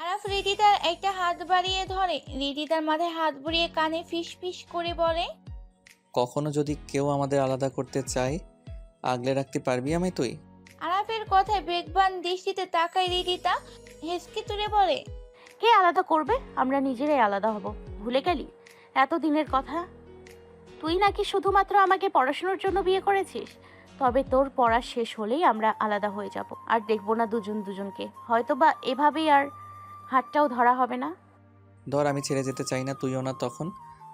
আরাফ রিদিতার একটা হাত বাড়িয়ে ধরে। রিদিতার মাথায় হাত বুড়িয়ে কানে ফিস ফিস করে বলে কখনো যদি কেউ আমাদের আলাদা করতে চায় আগলে রাখতে পারবি আমি তুই? আরাফের কথায় বেগবান দৃষ্টিতে তাকায় রিদিতা হেসকে তুলে বলে কে আলাদা করবে? আমরা নিজেরাই আলাদা হব। ভুলে গেলি? এত দিনের কথা? তুই নাকি শুধুমাত্র আমাকে পড়াশোনার জন্য বিয়ে করেছিস? তবে তোর পড়া শেষ হলেই আমরা আলাদা হয়ে যাব। আর দেখব না দুজন দুজনকে। হয়তো বা এভাবেই আর হাতটাও ধরা হবে না। ধর আমি ছেড়ে যেতে চাই না তুইও না তখন।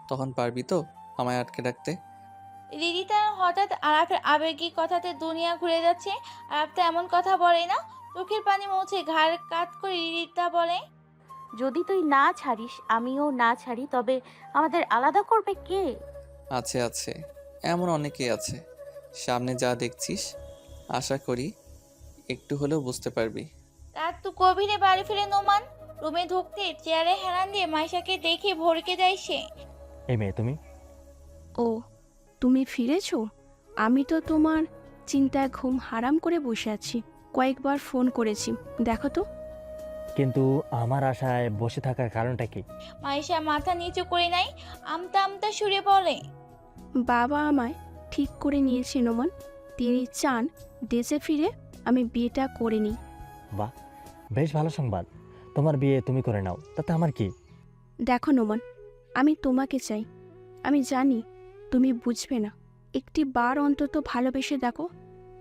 তখন পারবি তো আমায় আটকে রাখতে। রিদিতা হঠাৎ আরাফের আবেগী কথাতে দুনিয়া ঘুরে যাচ্ছে। আরাফ তো এমন কথা বলে না। চোখের পানি মুছে ঘাড় কাত করে রিদিতা বলে যদি তুই না ছাড়িস আমিও না ছাড়ি তবে আমাদের আলাদা করবে কে? আছে আছে। এমন অনেকেই আছে। সামনে যা দেখছিস আশা করি একটু হলেও বুঝতে পারবি। রাত তো গভীরে বাড়ি ফিরে নোমান। রুমে ঢুকতে চেয়ারে হেলান দিয়ে মাইশাকে দেখে ভরকে যায় সে। এই মেয়ে তুমি? ও তুমি ফিরেছো? আমি তো তোমার চিন্তায় ঘুম হারাম করে বসে আছি। কয়েকবার ফোন করেছি। দেখো তো। কিন্তু আমার আশায় বসে থাকার কারণটা কি? মাইশা মাথা নিচু করে নাই আমতা আমতা সুরে বলে। বাবা আমায় ঠিক করে নিয়েছে নোমান। তিনি চান দেশে ফিরে আমি বিয়েটা করে নিই। বাহ বেশ ভালো সংবাদ। তোমার বিয়ে তুমি করে নাও তাতে আমার কি? দেখো নোমান আমি তোমাকে চাই। আমি জানি তুমি বুঝবে না। একটি বার অন্তত ভালোবেসে দেখো।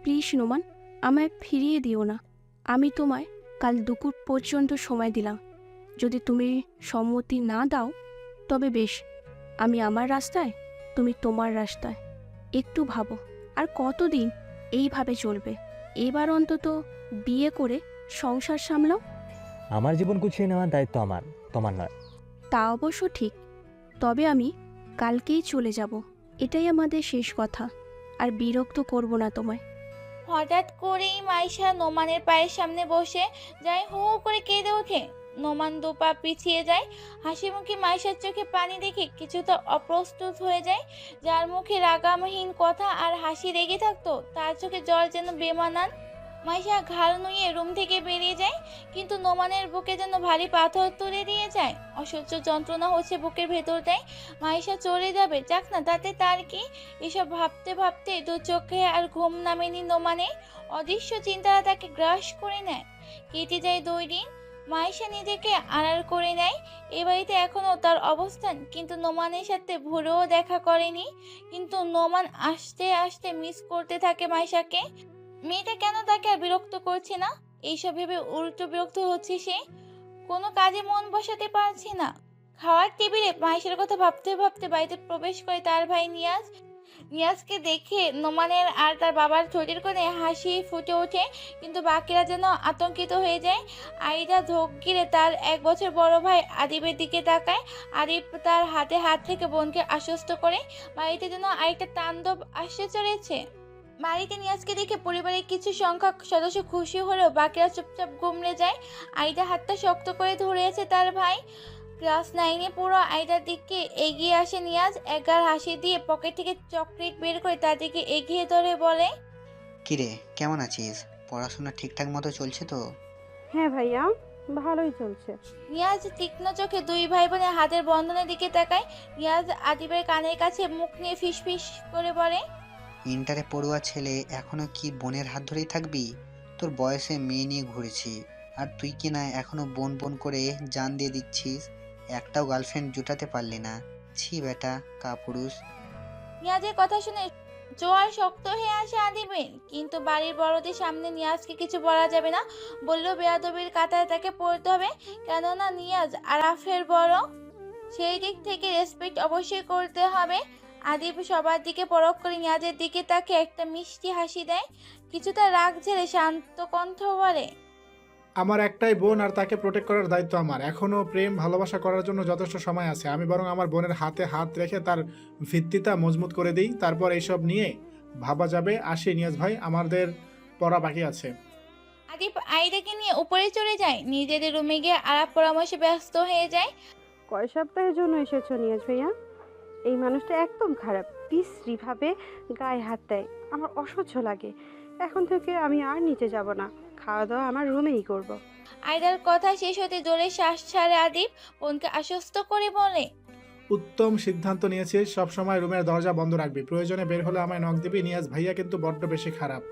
প্লিজ নোমান আমায় ফিরিয়ে দিও না। আমি তোমায় কাল দুপুর পর্যন্ত সময় দিলাম। যদি তুমি সম্মতি না দাও তবে বেশ আমি আমার রাস্তায় তুমি তোমার রাস্তায়। একটু ভাবো আর কতদিন এইভাবে চলবে? এবার অন্তত বিয়ে করে সংসার সামলাও। আমার জীবন গুছিয়ে নেওয়ার দায়িত্ব আমার তোমার নয়। তা অবশ্য ঠিক তবে আমি কালকেই চলে যাব এটাই আমাদের শেষ কথা আর বিরক্ত করব না তোমায়। হঠাৎ করেই মাইশা নোমানের পায়ের সামনে বসে যায় হু হু করে কেঁদে ওঠে। নোমান দুপা পিছিয়ে যায়। হাসি মুখে মাইশার চোখে পানি দেখে কিছুটা অপ্রস্তুত হয়ে যায়। যার মুখে রাগামহীন কথা আর হাসি রেগে থাকতো, তার চোখে জল যেন বেমানান। মাইশা ঘাড় নুয়ে রুম থেকে বেরিয়ে যায়, কিন্তু নোমানের বুকে যেন ভারী পাথর তুলে দিয়ে যায়। অসহ্য যন্ত্রণা হচ্ছে বুকের ভেতরটায় মাইশা চলে যাবে। যাক না, তাতে তার কি? এসব ভাবতে ভাবতে দু চোখে আর ঘুম নামেনি নোমানে অদৃশ্য চিন্তারা তাকে গ্রাস করে নেয়। কেটে যায় দুই দিন। মাইশা নিজেকে আড়াল করে নেয়। এ বাড়িতে এখনও তার অবস্থান, কিন্তু নোমানের সাথে ভোরেও দেখা করেনি। কিন্তু নোমান আসতে আসতে মিস করতে থাকে মাইশাকে মেয়েটা কেন তাকে আর বিরক্ত করছে না? এইসব ভেবে উল্টো বিরক্ত হচ্ছে সে। কোনো কাজে মন বসাতে পারছে না। খাওয়ার টেবিলে মাইশের কথা ভাবতে ভাবতে বাড়িতে প্রবেশ করে তার ভাই নিয়াজ নিয়াজকে দেখে নোমানের আর তার বাবার ঠোঁটের কোণে হাসি ফুটে ওঠে, কিন্তু বাকিরা যেন আতঙ্কিত হয়ে যায়। আইদা ধোক গিরে তার এক বছর বড় ভাই আদিবের দিকে তাকায়। আদিব তার হাতে হাত থেকে বোনকে আশ্বস্ত করে, বাড়িতে যেন আরেকটা তাণ্ডব আসতে চলেছে। বাড়িতে নিয়াজকে দেখে পরিবারের কিছু সংখ্যক সদস্য খুশি হলেও বাকিরা চুপচাপ গুমড়ে যায়। আইদা হাতটা শক্ত করে ধরেছে তার ভাই। ক্লাস নাইনে পুরো আইদার দিকে এগিয়ে আসে নিয়াজ। এগার হাসি দিয়ে পকেট থেকে চকলেট বের করে তার দিকে এগিয়ে ধরে বলে কিরে কেমন আছিস? পড়াশোনা ঠিকঠাক মতো চলছে তো? হ্যাঁ ভাইয়া ভালোই চলছে। নিয়াজ তীক্ষ্ণ চোখে দুই ভাই বোনের হাতের বন্ধনের দিকে তাকায়। নিয়াজ আদিবের কানের কাছে মুখ নিয়ে ফিসফিস করে বলে ইন্টারে পড়ুয়া ছেলে এখনও কি বোনের হাত ধরেই থাকবি? তোর বয়সে মেয়ে নিয়ে ঘুরেছি। আর তুই কি না এখনও বোন বোন করে জান দিয়ে দিচ্ছিস? একটাও গার্লফ্রেন্ড জুটাতে পারলি না। ছি বেটা, কাপুরুষ। নিয়াজের কথা শুনে জোয়ার শক্ত হয়ে আসে আদিবের কিন্তু বাড়ির বড়দের সামনে নিয়াজকে কিছু বলা যাবে না। বললেও বেয়াদবির কাতায় তাকে পড়তে হবে। কেননা নিয়াজ আরাফের বড়। সেই দিক থেকে রেসপেক্ট অবশ্যই করতে হবে। আদিব সবার দিকে পরখ করে নিয়াজের দিকে তাকে একটা মিষ্টি হাসি দেয়। কিছুটা রাগ ঝেড়ে শান্ত কণ্ঠ বলে আমার একটাই বোন আর তাকে প্রোটেক্ট করার দায়িত্ব আমার। এখনও প্রেম ভালোবাসা করার জন্য যথেষ্ট সময় আছে। আমি বরং আমার বোনের হাতে হাত রেখে তার ভিত্তিটা মজবুত করে দিই। তারপর এইসব নিয়ে ভাবা যাবে। আসি নিয়াজ ভাই আমাদের পড়া বাকি আছে। আদিব আইদাকে নিয়ে উপরে চলে যায়। নিজেদের রুমে গিয়ে আলাপ পরামর্শে ব্যস্ত হয়ে যায়। কয় সপ্তাহের জন্য এসেছ নিয়াজ ভাইয়া? এই মানুষটা একদম খারাপ। বিশ্রীভাবে গায়ে হাত দেয়। আমার অসহ্য লাগে। এখন থেকে আমি আর নিচে যাব না। খাওয়া দাওয়া আমার রুমেই করব। আয়দার কথা শেষ হতে জোরে শ্বাস ছাড়ে আদিব বোনকে আশ্বস্ত করে বলে উত্তম সিদ্ধান্ত নিয়েছিস সবসময় রুমের দরজা বন্ধ রাখবি। প্রয়োজনে বের হলে আমায় নখ দিবি। নিয়াজ ভাইয়া কিন্তু বড্ড বেশি খারাপ।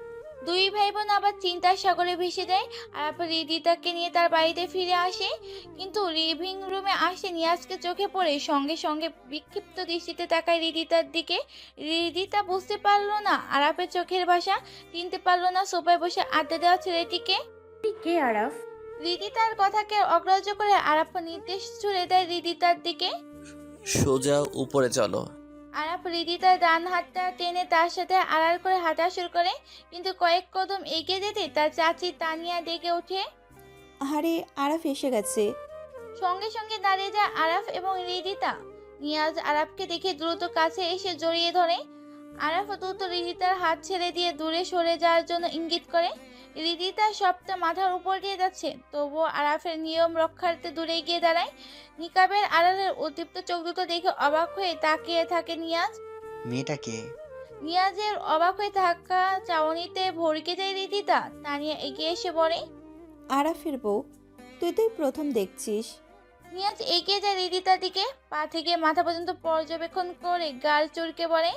দুই ভাই বোন আবার চিন্তার সাগরে ভেসে যায় আর আপা রিদিতাকে নিয়ে তার বাড়িতে ফিরে আসে। কিন্তু লিভিং রুমে আসে নিয়াজকে চোখে পড়ে সঙ্গে সঙ্গে বিক্ষিপ্ত দৃষ্টিতে তাকায় রিদিতার দিকে। রিদিতা বুঝতে পারল না আরাপের চোখের ভাষা চিনতে পারল না সোফায় বসে আড্ডা দেওয়া ছেলেটিকে। কে আরাফ? রিদিতার কথাকে অগ্রাহ্য করে আরাফা নির্দেশ ছুড়ে দেয় রিদিতার দিকে। সোজা উপরে চলো। আরাফ রিদিতার ডান হাতটা টেনে তার সাথে আড়াল করে হাঁটা শুরু করে কিন্তু কয়েক কদম এগিয়ে যেতে তার চাচি তানিয়া ডেকে ওঠে। আরে আরাফ এসে গেছে। সঙ্গে সঙ্গে দাঁড়িয়ে যায় আরাফ এবং রিদিতা। নিয়াজ আরাফকে দেখে দ্রুত কাছে এসে জড়িয়ে ধরে। আরাফ দ্রুত রিদিতার হাত ছেড়ে দিয়ে দূরে সরে যাওয়ার জন্য ইঙ্গিত করে রিদিতা সবটা মাথার উপর দিয়ে যাচ্ছে। তবুও আরাফের নিয়ম রক্ষার্থে দূরে গিয়ে দাঁড়ায়। নিকাবের আড়ালের উদ্দীপ্ত চোখ দুটো দেখে অবাক হয়ে তাকিয়ে থাকে নিয়াজ। মেয়েটাকে নিয়াজের অবাক হয়ে থাকা চাউনিতে ভরকে যায় রিদিতা। তানিয়া এগিয়ে এসে বলে আরাফের বউ তুই তুই প্রথম দেখছিস। নিয়াজ এগিয়ে যায় রিদিতার দিকে। পা থেকে মাথা পর্যন্ত পর্যবেক্ষণ করে গাল চুরকে বলে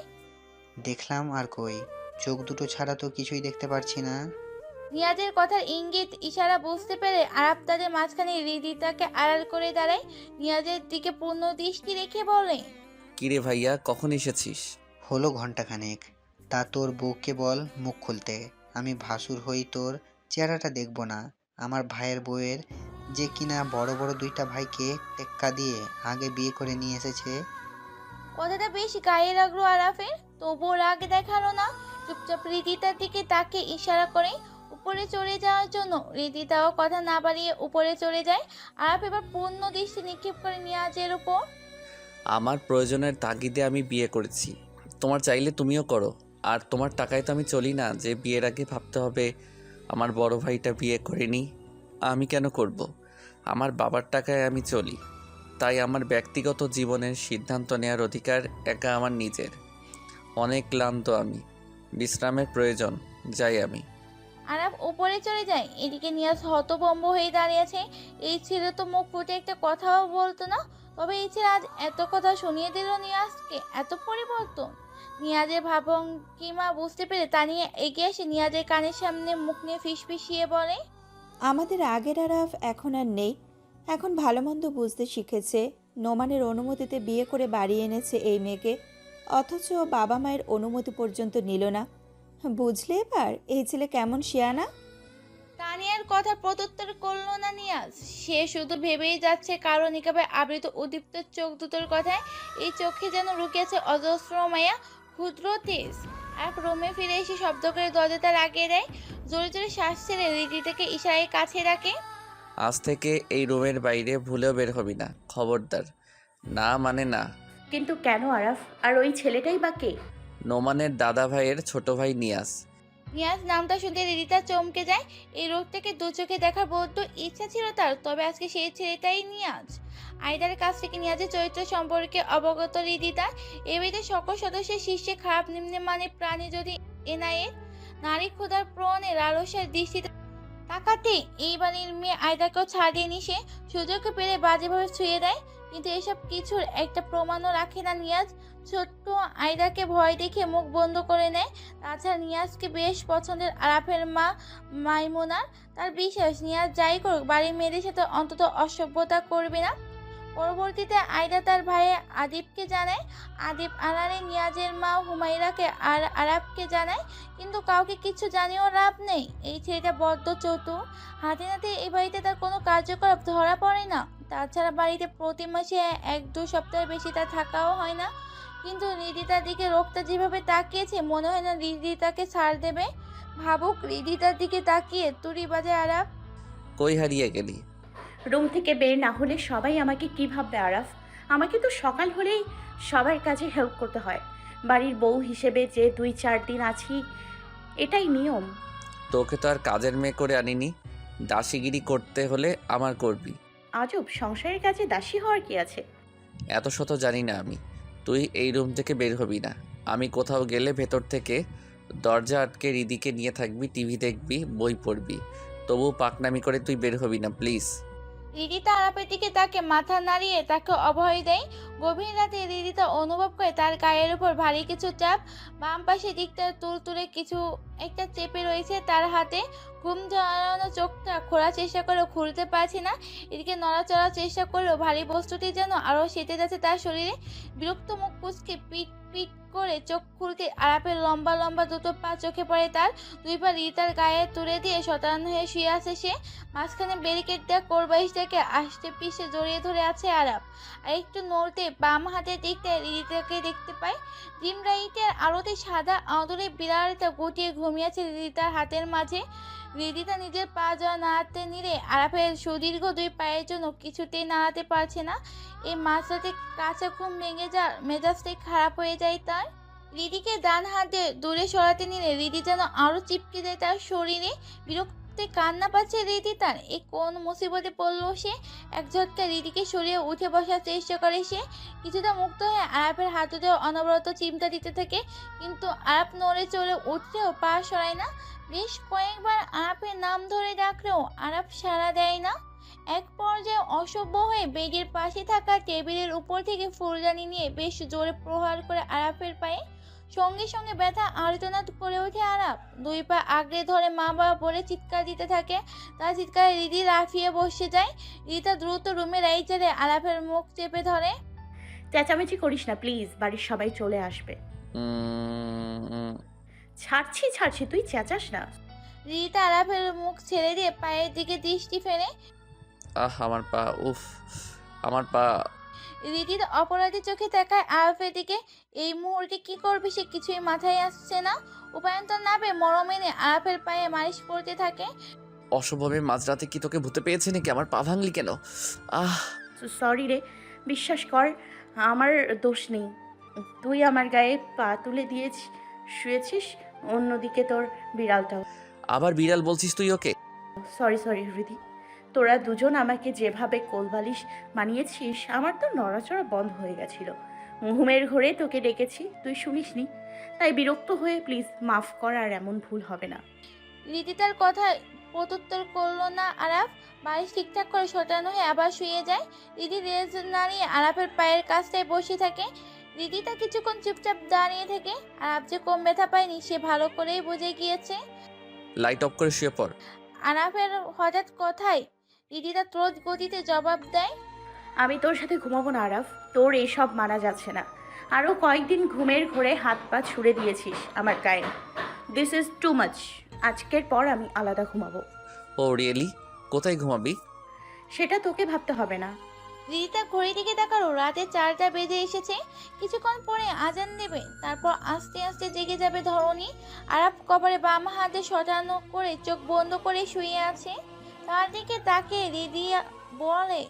দেখলাম আর কই। চোখ দুটো ছাড়া তো কিছুই দেখতে পারছি না। নিয়াজের কথার ইঙ্গিত ইশারা বুঝতে পেরে আরাপ তাদের মাঝখানে রিদিতাকে আড়াল করে দাঁড়ায়। নিয়াজের দিকে পূর্ণ দৃষ্টি রেখে বলে কিরে ভাইয়া কখন এসেছিস? হলো ঘন্টাখানেক তা তোর বউকে বল মুখ খুলতে। আমি ভাসুর হই তোর চেহারাটা দেখব না। আমার ভাইয়ের বউয়ের যে কিনা বড় বড় দুইটা ভাইকে টেক্কা দিয়ে আগে বিয়ে করে নিয়ে এসেছে। কথাটা বেশ গায়ে লাগল আরাফের তবুও রাগ দেখাল না। চুপচাপ রিদিতার দিকে তাকে ইশারা করে উপরে চড়ে যাওয়ার জন্য রিদিতাও কথা না বাড়িয়ে উপরে চড়ে যায়। আরাফ এবার পূর্ণ দৃষ্টি নিক্ষেপ করে নিয়াজের উপর। আমার প্রয়োজনের তাগিদে আমি বিয়ে করেছি। তোমার চাইলে তুমিও করো। আর তোমার টাকায় তো আমি চলি না, যে বিয়ের আগে ভাবতে হবে আমার বড় ভাইটা বিয়ে করেনি, আমি কেন করব। আমার বাবার টাকায় আমি চলি। তাই আমার ব্যক্তিগত জীবনের সিদ্ধান্ত নেওয়ার অধিকার একা আমার নিজের। অনেক ক্লান্ত আমি। বিশ্রামের প্রয়োজন, যাই আমি। আরাফ উপরে চলে যায়। এদিকে নিয়াজ হতভম্ব হয়ে দাঁড়িয়েছে এই ছেলে তো মুখ ফুটে একটা কথাও বলতো না। তবে এই ছেলে আজ এত কথা শুনিয়ে দিল নিয়াজকে, এত পরিবর্তন। নিয়াজের ভাবঙ্কিমা বুঝতে পেরে তা নিয়ে এগিয়ে এসে নিয়াজের কানের সামনে মুখ নিয়ে ফিসফিসিয়ে বলে, আমাদের আগের আরাফ এখন আর নেই। এখন ভালো মন্দ বুঝতে শিখেছে। নোমানের অনুমতিতে বিয়ে করে বাড়ি এনেছে এই মেয়েকে। অথচ বাবা মায়ের অনুমতি পর্যন্ত নিল না। বুঝলে এবার এই ছেলে কেমন শিয়ানা? তানিয়ার কথা প্রত্যুত্তর করল না নিয়াজ। সে শুধু ভেবেই যাচ্ছে কারও নিকাবে আবৃত উদ্দীপ্ত চোখ দুটোর কথায় এই চোখে যেন রুকিয়েছে অজস্র মায়া ক্ষুদ্র তেজ। এক রোমে ফিরে এসে শব্দ করে দরজাটা লাগিয়ে দেয়। জোরে জোরে শ্বাস ছেড়ে রিদিটাকে ইশারায় কাছে রাখে আজ থেকে এই রুমের বাইরে ভুলেও বের হবি না খবরদার। না মানে না। কিন্তু কেন আরাফ? আর ওই ছেলেটাই বা কে? নোমানের দাদা ভাইয়ের ছোট ভাই নিয়াস নিয়াজ নামটা শুনতে রিদিতা চমকে যায়। এই রোগটাকে দু চোখে দেখার বড্ড ইচ্ছা ছিল তার, তবে আজকে সেই ছেলেটাই নিয়াজ। আইদার কাছ থেকে নিয়াজের চরিত্র সম্পর্কে অবগত রিদিতা এবারে সকল সদস্যের শীর্ষে খারাপ নিম্নে মানে প্রাণী যদি এনআইএ, নারী ক্ষুধার প্রণে লালসার দৃষ্টিতে তাকাতে এই মেয়ে আয়দাকেও ছাড়িয়ে নিশে সুযোগ পেলে বাজেভাবে ছুঁয়ে দেয়। কিন্তু এসব কিছুর একটা প্রমাণও রাখে না নিয়াজ। ছোট্ট আয়দাকে ভয় দেখে মুখ বন্ধ করে নেয়। তাছাড়া নিয়াজকে বেশ পছন্দের আরাফের মা মাইমুনার তার বিশ্বাস, নিয়াজ যাই করুক, বাড়ির মেয়েদের সাথে অন্তত অসভ্যতা করবে না। পরবর্তীতে আয়দা তার ভাই আদিবকে জানায়। আদিব আনারে নিয়াজের মা হুমাইরাকে আর আরাবকে জানায়। কিন্তু কাউকে কিছু জানিয়েও লাভ নেই। এই ছেলেটা বড্ড চতুর। হাতে নাতে এই বাড়িতে তার কোনো কার্যকলাপ ধরা পড়ে না। তাছাড়া বাড়িতে প্রতি মাসে এক দু সপ্তাহ বেশি তার থাকাও হয় না। কিন্তু রিদিতার দিকে রোগটা যেভাবে তাকিয়েছে মনে হয় না রিদিতাকে ছাড় দেবে। ভাবুক রিদিতার দিকে তাকিয়ে তুড়ি বাজে আরাপ কই হারিয়ে গেলি? রুম থেকে বের না হলে সবাই আমাকে কি ভাববে আরাফ? আমাকে তো সকাল হলেই সবার কাজে হেল্প করতে হয়। বাড়ির বউ হিসেবে যে দুই চার দিন আছি এটাই নিয়ম। তোকে তো আর কাজের মেয়ে করে আনিনি। দাসিগিরি করতে হলে আমার করবি। আজব সংসারের কাজে দাসী হওয়ার কি আছে? এত শত জানি না আমি। তুই এই রুম থেকে বের হবি না। আমি কোথাও গেলে ভেতর থেকে দরজা আটকে রিদিকে নিয়ে থাকবি, টিভি দেখবি, বই পড়বি। তবু পাকনামি করে তুই বের হবি না, প্লিজ। রিদি আরাপের দিকে তাকে মাথা নাড়িয়ে তাকে অভয় দেয়। গভীর রাতে রিদিতা অনুভব করে তার গায়ের উপর ভারী কিছু চাপ, বাম পাশে দিকটা তুলতুলে কিছু একটা চেপে রয়েছে তার হাতে। ঘুম জড়ানো চোখটা খোলার চেষ্টা করেও খুলতে পারছে না। এদিকে নড়াচড়ার চেষ্টা করলেও ভারী বস্তুটি যেন আরও সেটে যাচ্ছে তার শরীরে। বিরক্ত মুখ কুচকে পিট পিট করে চোখ খুলতে আরাপের লম্বা লম্বা দুটো পা চোখে পড়ে তার। দুই পা রিতার গায়ে তুলে দিয়ে শতান হয়ে শুয়ে আছে সে। মাঝখানে ব্যারিকেড দেওয়া কোরবাইশটাকে আষ্টে পিষে জড়িয়ে ধরে আছে আরাপ আর একটু নড়তে বাম হাতের দিকটায় রিদিতাকে দেখতে পায়। ডিম লাইটের আলোতে সাদা আদরে বিড়ালটা গুটিয়ে ঘুমিয়েছে রিদিতার হাতের মাঝে। রিদিতা নিজের পা জড়া নাড়াতে নিলে আরাফের সুদীর্ঘ দুই পায়ের জন্য কিছুতেই নাড়াতে পারছে না। এই মাঝরাতে কাঁচা ঘুম ভেঙে যা মেজাজটাই খারাপ হয়ে যায় তার। রিদিকে ডান হাতে দূরে সরাতে নিলে রিদি যেন আরও চিপকে দেয় তার শরীরে। বিরক্তে কান্না পাচ্ছে রিদি তার। এ কোন মুসিবতে পড়ল সে? এক ঝটকা রিদিকে সরিয়ে উঠে বসার চেষ্টা করে সে। কিছুটা মুক্ত হয়ে আরাপের হাতুতে অনবরত চিমটা দিতে থাকে। কিন্তু আরাপ নড়ে চড়ে উঠলেও পা সরায় না। বেশ কয়েকবার আরাপের নাম ধরে ডাকলেও আরাপ সাড়া দেয় না। এক পর্যায়ে অসভ্য হয়ে বেডের পাশে থাকা টেবিলের উপর থেকে ফুলদানি নিয়ে বেশ জোরে প্রহার করে আরাফের পায়ে সঙ্গে সঙ্গে ব্যথা আর্তনাদ করে ওঠে আরাপ দুই পা আগড়ে ধরে মা বাবা বলে চিৎকার দিতে থাকে। তার চিৎকারে রিদি লাফিয়ে বসে যায়। রিতা দ্রুত রুমে রাইচারে আরাফের মুখ চেপে ধরে চেঁচামেচি করিস না প্লিজ। বাড়ির সবাই চলে আসবে। ছাড়ছি ছাড়ছি তুই চেঁচাস না রিতা আরাফের মুখ ছেড়ে দিয়ে পায়ের দিকে দৃষ্টি ফেলে আহ আমার পা উফ আমার পা রিদির অপরাধী চোখে তাকায় আরাফের দিকে। এই মুহূর্তে কি করবে সে কিছুই মাথায় আসছে না। উপায়ন্তর না পেয়ে মরম এনে আরাফের পায়ে মালিশ করতে থাকে। অশুভভাবে মাঝরাতে কি তোকে ভূতে পেয়েছে নাকি? আমার পা ভাঙলি কেন? আহ। সরি রে বিশ্বাস কর আমার দোষ নেই। তুই আমার গায়ে পা তুলে দিয়েছিস শুয়েছিস অন্যদিকে তোর বিড়ালটাও। আবার বিড়াল বলছিস তুই ওকে? সরি সরি হৃদি তোরা দুজন আমাকে যেভাবে কোলবালিশ মানিয়েছিস আমার তো নড়াচড়া বন্ধ হয়ে গেছিল। ঘুমের ঘরে তোকে ডেকেছি তুই শুনিসনি। তাই বিরক্ত হয়ে প্লিজ মাফ কর আর এমন ভুল হবে না। রিদি তার কথায় প্রত্যুত্তর করল না আরাফ। বালিশ ঠিকঠাক করে সটানো হয়ে আবার শুয়ে যায়। দিদি রেজ নাড়িয়ে আরাফের পায়ের কাছটায় বসে থাকে। তা কিছুক্ষণ চুপচাপ দাঁড়িয়ে থেকে। আরাফ যে কম ব্যথা পায়নি সে ভালো করেই বুঝে গিয়েছে। লাইট অফ করে শুয়ে পড়। আরাফের হঠাৎ কথায় রিদি তার ত্রোত গতিতে জবাব দেয়? আমি তোর সাথে ঘুমাবো না আরাফ। তোর এসব মানা যাচ্ছে না। আরও কয়েকদিন ঘুমের ঘোরে হাত পা ছুড়ে দিয়েছিস আমার গায়ে। দিস ইজ টু মাচ আজকের পর আমি আলাদা ঘুমাবো। Oh really? কোথায় ঘুমাবি? সেটা তোকে ভাবতে হবে না। রিদিতা ঘড়ি দিকে তাকালো রাতে চারটা বেজে এসেছে। কিছুক্ষণ পরে আজান দেবে তারপর আস্তে আস্তে জেগে যাবে ধরনী আরাপ কবরে বাম হাতে সটানো করে চোখ বন্ধ করে শুয়ে আছে। তার দিকে তাকে রিদিয়া বলে,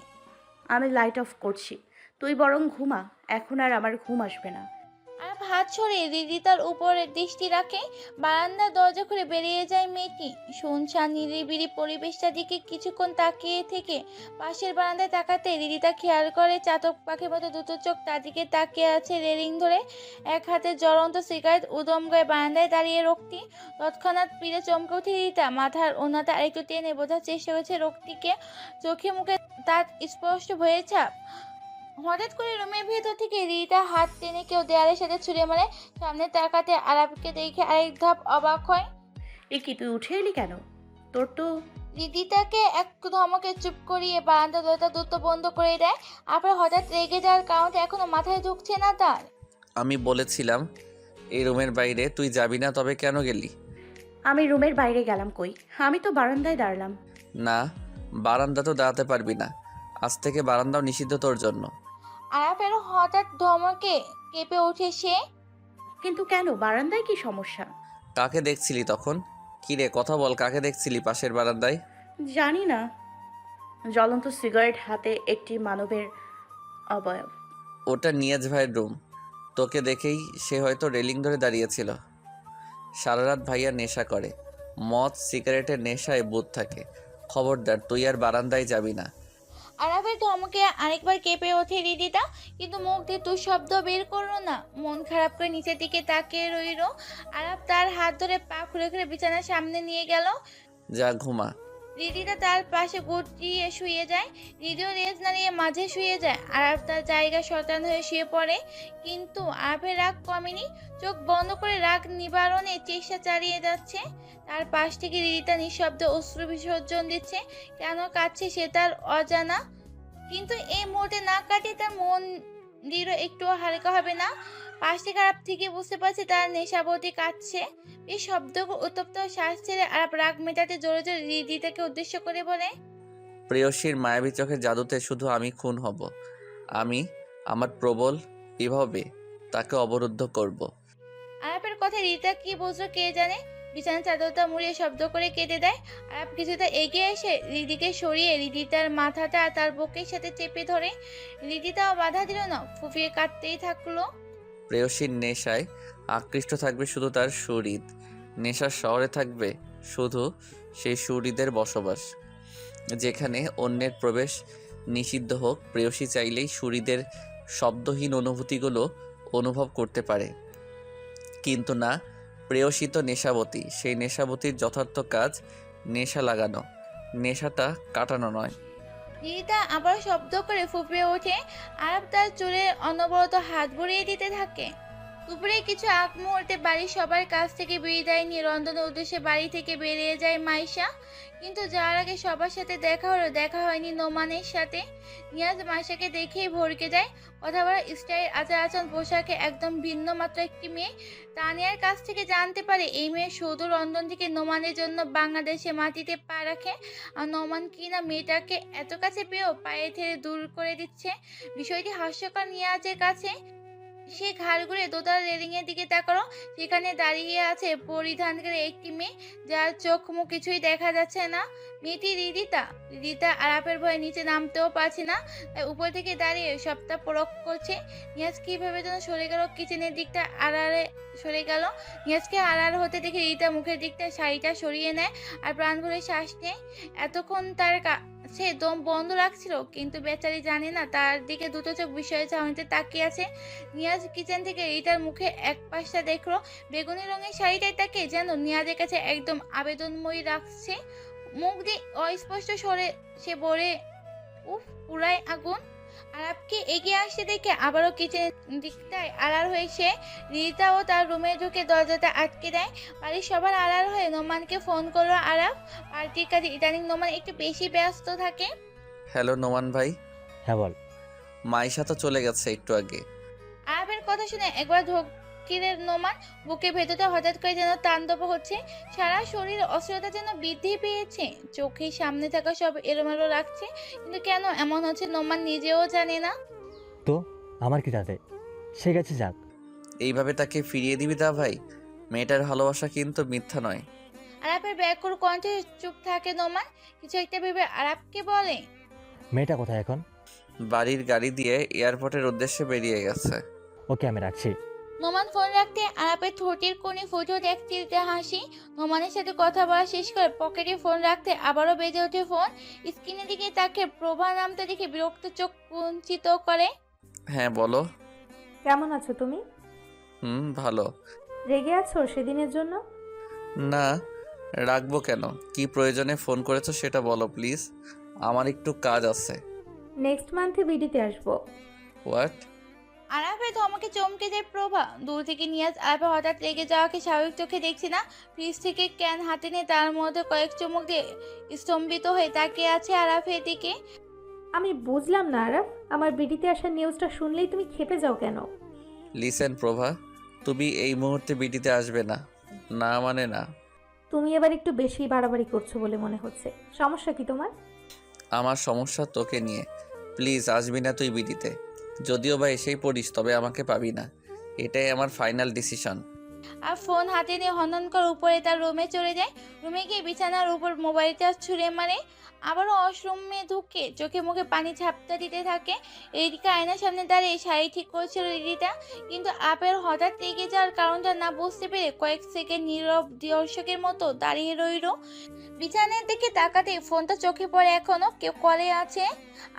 আমি লাইট অফ করছি। তুই বরং ঘুমা, এখন আর আমার ঘুম আসবে না। আরাপ হাত ছড়িয়ে রিদিতার উপরে দৃষ্টি রাখে। বারান্দার দরজা খুলে বেরিয়ে যায় মেয়েটি। শুনশান নিরিবিলি পরিবেশটার দিকে কিছুক্ষণ তাকিয়ে থেকে পাশের বারান্দায় তাকাতে রিদিতা খেয়াল করে চাতক পাখির মতো দুটো চোখ তার দিকে তাকিয়ে আছে রেলিং ধরে। এক হাতে জ্বলন্ত সিগারেট, উদম গায়ে বারান্দায় দাঁড়িয়ে রোগটি তৎক্ষণাৎ পিড়ে চমকে উঠে রিদিতা মাথার ওনাতে আরেকটু টেনে বোঝার চেষ্টা করেছে রোগটিকে চোখে মুখে তার স্পষ্ট ভয়ে ছাপ হঠাৎ করে রুমের ভেতর থেকে রিতা হাত টেনে কেউ দেয়ালের সাথে ছুঁড়ে মারে। সামনে তাকাতে আরাপকে দেখে আরেক ধাপ অবাক হয়। এ কি তুই উঠে এলি কেন? তোর তো রিদিতাকে এক ধমকে চুপ করিয়ে বারান্দা দরজা দ্রুত বন্ধ করে দেয়। আবার হঠাৎ রেগে যাওয়ার কারণটা এখনও মাথায় ঢুকছে না তার। আমি বলেছিলাম এই রুমের বাইরে তুই যাবি না তবে কেন গেলি? আমি রুমের বাইরে গেলাম কই? আমি তো বারান্দায় দাঁড়ালাম। না বারান্দা তো দাঁড়াতে পারবি না। আজ থেকে বারান্দাও নিষিদ্ধ তোর জন্য। আরাপের হঠাৎ ধমকে কেঁপে ওঠে সে। কিন্তু কেন? বারান্দায় কি সমস্যা? কাকে দেখছিলি তখন? কি রে কথা বল কাকে দেখছিলি পাশের বারান্দায়? জানি না। জ্বলন্ত সিগারেট হাতে একটি মানবের অবয়ব। ওটা নিয়াজ ভাইয়ের রুম তোকে দেখেই সে হয়তো রেলিং ধরে দাঁড়িয়েছিল। সারা রাত ভাইয়া নেশা করে। মদ সিগারেটের নেশায় বুধ থাকে। খবরদার তুই আর বারান্দায় যাবি না। আরাফের আমাকে আরেকবার কেঁপে ওঠে রিদিতা, কিন্তু মুখ দিয়ে তুই শব্দ বের করল না। মন খারাপ করে নিচের দিকে তাকিয়ে রইল। আরাফ তার হাত ধরে পা খুলে খুলে বিছানার সামনে নিয়ে গেল। যা, ঘুমা। রিদিতা তার পাশে গুটিয়ে শুয়ে যায়। রিদিও রেজ নাড়িয়ে মাঝে শুয়ে যায়। আরাফ তার জায়গা শতান হয়ে শুয়ে পড়ে। কিন্তু আরাফের রাগ কমেনি। চোখ বন্ধ করে রাগ নিবারণে চেষ্টা চালিয়ে যাচ্ছে। তার পাশ থেকে রিদিতা নিঃশব্দে অশ্রু বিসর্জন দিচ্ছে। কেন কাছে সে তার অজানা। কিন্তু এই মুহূর্তে না কাটিয়ে তার মন দৃঢ় একটু হালকা হবে না। পাশ আরাপ থেকে বুঝতে পারছে তার নেশাবতী কাটছে। এই শব্দ উত্তপ্ত শ্বাস ছেড়ে আরাপ রাগ মেটাতে জোরে জোরে রিদিতাকে উদ্দেশ্য করে বলে প্রেয়সীর মায়াবী চোখের জাদুতে শুধু আমি খুন হব। আমি আমার প্রবল এভাবে তাকে অবরুদ্ধ করব। আরাপের কথা রিতা কি বুঝলো কে জানে? বিছানা চাদরটা মুড়িয়ে শব্দ করে কেটে দেয়। আরাপ কিছুটা এগিয়ে এসে রিদিকে সরিয়ে রিদিতার মাথাটা তার বুকের সাথে চেপে ধরে। রিদিতাও বাধা দিল না ফুফিয়ে কাটতেই থাকল। প্রেয়সীর নেশায় আকৃষ্ট থাকবে শুধু তার সুরিদ নেশার শহরে থাকবে শুধু সেই সুরিদের বসবাস, যেখানে অন্যের প্রবেশ নিষিদ্ধ হোক। প্রেয়সী চাইলেই সুরিদের শব্দহীন অনুভূতিগুলো অনুভব করতে পারে। কিন্তু না, প্রেয়সী তো নেশাবতী। সেই নেশাবতীর যথার্থ কাজ নেশা লাগানো। নেশাটা কাটানো নয়। রিতা আবার শব্দ করে ফুপিয়ে ওঠে। আর তার চুলের অনবরত হাত বুড়িয়ে দিতে থাকে। দুপুরে কিছু আগ মুহূর্তে বাড়ির সবার কাছ থেকে বিদায় নিয়ে রন্ধনের উদ্দেশ্যে বাড়ি থেকে বেরিয়ে যায় মাইশা। কিন্তু যাওয়ার আগে সবার সাথে দেখা হলো, দেখা হয়নি নোমানের সাথে। নিয়াজ মাইশাকে দেখেই ভরকে যায়। কথা বলার স্টাইল আচার আচরণ পোশাকে একদম ভিন্ন মাত্র একটি মেয়ে। তানিয়ার কাছ থেকে জানতে পারে, এই মেয়ে সৌদুর রন্ধন থেকে নোমানের জন্য বাংলাদেশে মাটিতে পা রাখে। আর নোমান কিনা মেয়েটাকে এত কাছে পেয়েও পায়ে ঠেলে দূর করে দিচ্ছে। বিষয়টি হাস্যকর নিয়াজের কাছে। সে ঘাড় ঘুরে দোতলা রেলিং এর দিকে তাকালো। সেখানে দাঁড়িয়ে আছে পরিধান করে একটি মেয়ে, যার চোখ মুখ কিছুই দেখা যাচ্ছে না। মেয়েটি রিদিতা। রিদিতা আরাপের ভয়ে নিচে নামতেও পারছে না। তাই উপর থেকে দাঁড়িয়ে সবটা পরখ করছে। নিয়াজ কীভাবে যেন সরে গেল কিচেনের দিকটা আড়ালে সরে গেল। নিয়াজকে আড়াল হতে দেখে রিতা মুখের দিকটা শাড়িটা সরিয়ে নেয় আর প্রাণ ভরে শ্বাস নেয়। এতক্ষণ তার কাছে দম বন্ধ রাখছিল, কিন্তু বেচারি জানে না তার দিকে দুটো চোখ বিষয়ে চাহনিতে তাকিয়ে আছে। নিয়াজ কিচেন থেকে রিতার মুখে এক পাশটা দেখল, বেগুনি রঙের শাড়িটাই তাকে যেন নিয়াজের কাছে একদম আবেদনময়ী রাখছে। মুখ দিয়ে অস্পষ্ট স্বরে সে বলে, উফ, পুরাই আগুন। আরাবকে এগিয়ে আসতে দেখে আবারও কিচেন দিকটায় আড়াল হয়েছে রিতা ও তার রুমে ঢুকে দরজাটা আটকে দেয়। বাড়ির সবার আড়াল হয়ে নোমানকে ফোন করল আরাব পার্টির কাজে ইদানিং নোমান একটু বেশি ব্যস্ত থাকে। হ্যালো নোমান ভাই। হ্যাঁ বল। মাইশা তো চলে গেছে একটু আগে। আরবের কথা শুনে একবার ধকিরের নোমান বুকের ভেতরটা হঠাৎ করে যেন তাণ্ডব হচ্ছে। সারা শরীর অস্থিরতা যেন বৃদ্ধি পেয়েছে। চোখের সামনে থাকা সব এলোমেলো রাখছে কিন্তু কেন এমন হচ্ছে নোমান নিজেও জানে না। তো আমার কি তাতে? সে গেছে যাক। এইভাবে তাকে ফিরিয়ে দিবি তা ভাই? মেয়েটার ভালোবাসা কিন্তু মিথ্যা নয়। আরাপের ব্যাকুর কণ্ঠে চুপ থাকে নোমান। কিছু একটা ভেবে আরাপকে বলে। মেয়েটা কোথায় এখন? বাড়ির গাড়ি দিয়ে এয়ারপোর্টের উদ্দেশ্যে বেরিয়ে গেছে। ওকে আমি রাখছি। নোমান ফোন রাখতে আরাপের ঠোঁটের কোণে ফুটে দেখতে হাসি। নোমানের সাথে কথা বলা শেষ করে পকেটে ফোন রাখতে আবারও বেজে ওঠে ফোন। স্ক্রিনের দিকে তাকে প্রভা নামতে দেখে বিরক্ত চোখ কুঞ্চিত করে। হ্যাঁ বলো। কেমন আছো তুমি? হুম ভালো। রেগে আছো সেদিনের জন্য? না রাখব কেন? কি প্রয়োজনে ফোন করেছ সেটা বলো প্লিজ। আমার একটু কাজ আছে। নেক্সট মান্থে বিডিতে আসব। হোয়াট? আরাফে ধমকে চমকে যায় প্রভা দূর থেকে নিয়াজ আরাফে হঠাৎ রেগে যাওয়াকে স্বাভাবিক চোখে দেখছে না। ফ্রিজ থেকে ক্যান হাতে নিয়ে তার মধ্যে কয়েক চুমুক দিয়ে স্তম্ভিত হয়ে তাকিয়ে আছে আরাফের দিকে। আমি বুঝলাম না আরাফ আমার বিডিতে আসার নিউজটা শুনলেই তুমি খেপে যাও কেন? লিসেন প্রভা তুমি এই মুহূর্তে বিডিতে আসবে না। না মানে না। তুমি এবার একটু বেশি বাড়াবাড়ি করছ বলে মনে হচ্ছে। সমস্যা কি তোমার? আমার সমস্যা তোকে নিয়ে। প্লিজ আসবি না তুই বিটিতে যদিও বা এসেই পড়িস, তবে আমাকে পাবি না। এটাই আমার ফাইনাল ডিসিশন আর ফোন হাতে নিয়ে হনন করে, উপরে তার রুমে চলে যায়। রুমে গিয়ে বিছানার উপর মোবাইলটা ছুঁড়ে মারে। আবারও ওয়াশরুমে ঢুকে চোখে মুখে পানি ঝাপটা দিতে থাকে। এদিকে আয়নার সামনে দাঁড়িয়ে শাড়ি ঠিক করছিল রিদিতা কিন্তু আপের হঠাৎ এগিয়ে যাওয়ার কারণটা না বুঝতে পেরে কয়েক সেকেন্ড নীরব দর্শকের মতো দাঁড়িয়ে রইল। বিছানার দিকে তাকাতে ফোনটা চোখে পড়ে এখনও কেউ কলে আছে?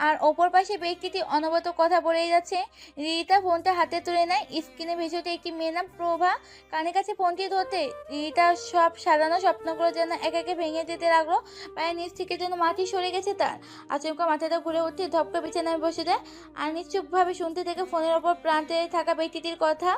আর ওপর পাশে ব্যক্তিটি অনবত কথা বলে যাচ্ছে। রিতা ফোনটা হাতে তুলে নেয়। স্ক্রিনে ভেসে একটি মেয়ে নাম প্রভা। কানের কাছে ফোনটি ধরতে রিতা সব সাজানো স্বপ্নগুলো যেন এক একে ভেঙে যেতে লাগল। পায়ের নিচ থেকে যেন মাটি সরে গেছে তার। আচমকা মাথাটা ঘুরে উঠতে ধপকা বিছানায় বসে যায়। আর নিশ্চুপভাবে শুনতে থেকে ফোনের ওপর প্রান্তে থাকা ব্যক্তিটির কথা